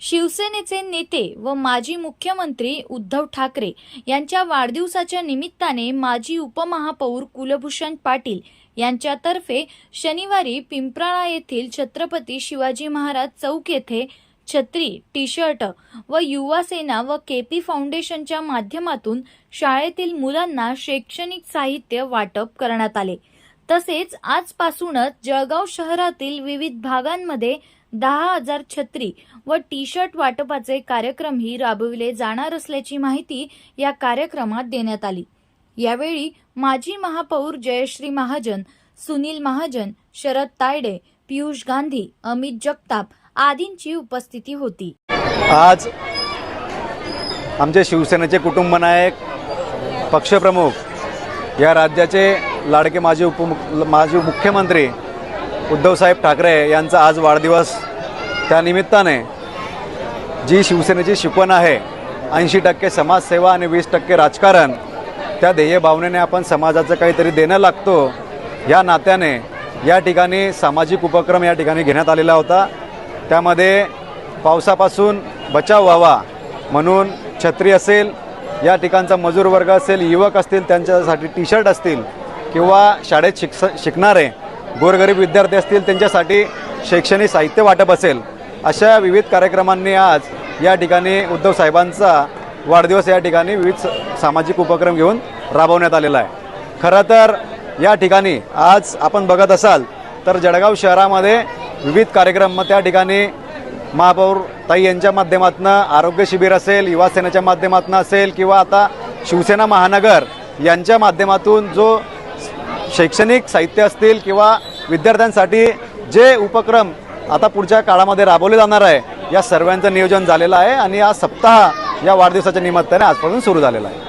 शिवसेनेचे नेते व माजी मुख्यमंत्री उद्धव ठाकरे यांच्या वाढदिवसाच्या निमित्ताने माजी उपमहापौर कुलभूषण पाटील यांच्यातर्फे शनिवारी पिंपराळा येथील छत्रपती शिवाजी महाराज चौक येथे छत्री टी शर्ट व युवा सेना व केपी फाउंडेशनच्या माध्यमातून शाळेतील मुलांना शैक्षणिक साहित्य वाटप करण्यात आले. तसेच आजपासूनच जळगाव शहरातील विविध भागांमध्ये दहा हजार छत्री व टी शर्ट वाटपाचे कार्यक्रमही राबविले जाणार असल्याची माहिती या कार्यक्रमात देण्यात आली. यावेळी माजी महापौर जयश्री महाजन सुनील महाजन शरद तायडे पियुष गांधी अमित जगताप आदींची उपस्थिती होती. आज आमचे शिवसेनेचे कुटुंब नायक पक्षप्रमुख या राज्याचे लाडके माजी उपमुख माजी मुख्यमंत्री उद्धवसाहेब ठाकरे यांचा आज वाढदिवस त्यानिमित्ताने जी शिवसेनेची शिकवण आहे ऐंशी टक्के समाजसेवा आणि वीस टक्के राजकारण त्या ध्येयभावनेने आपण समाजाचं काहीतरी देणं लागतो या नात्याने या ठिकाणी सामाजिक उपक्रम या ठिकाणी घेण्यात आलेला होता. त्यामध्ये पावसापासून बचाव व्हावा म्हणून छत्री असेल या ठिकाणचा मजूर वर्ग असेल युवक असतील त्यांच्यासाठी टी शर्ट असतील किंवा शाळेत शिक्ष शिकणारे गोरगरीब विद्यार्थी असतील त्यांच्यासाठी शैक्षणिक साहित्य वाटप असेल अशा विविध कार्यक्रमांनी आज या ठिकाणी उद्धव साहेबांचा वाढदिवस या ठिकाणी विविध स- सामाजिक उपक्रम घेऊन राबवण्यात आलेला आहे. खरं तर या ठिकाणी आज आपण बघत असाल तर जळगाव शहरामध्ये विविध कार्यक्रम मग त्या ठिकाणी महापौर ताई यांच्या माध्यमातून आरोग्य शिबिर असेल युवा सेनेच्या माध्यमातून असेल किंवा आता शिवसेना महानगर यांच्या माध्यमातून जो शैक्षणिक साहित्य असतील किंवा विद्यार्थ्यांसाठी जे उपक्रम आता पुढच्या काळामध्ये राबवले जाणार आहे या सर्वांचं नियोजन झालेलं आहे आणि हा सप्ताह या वाढदिवसाच्या निमित्ताने आजपासून सुरू झालेला आहे.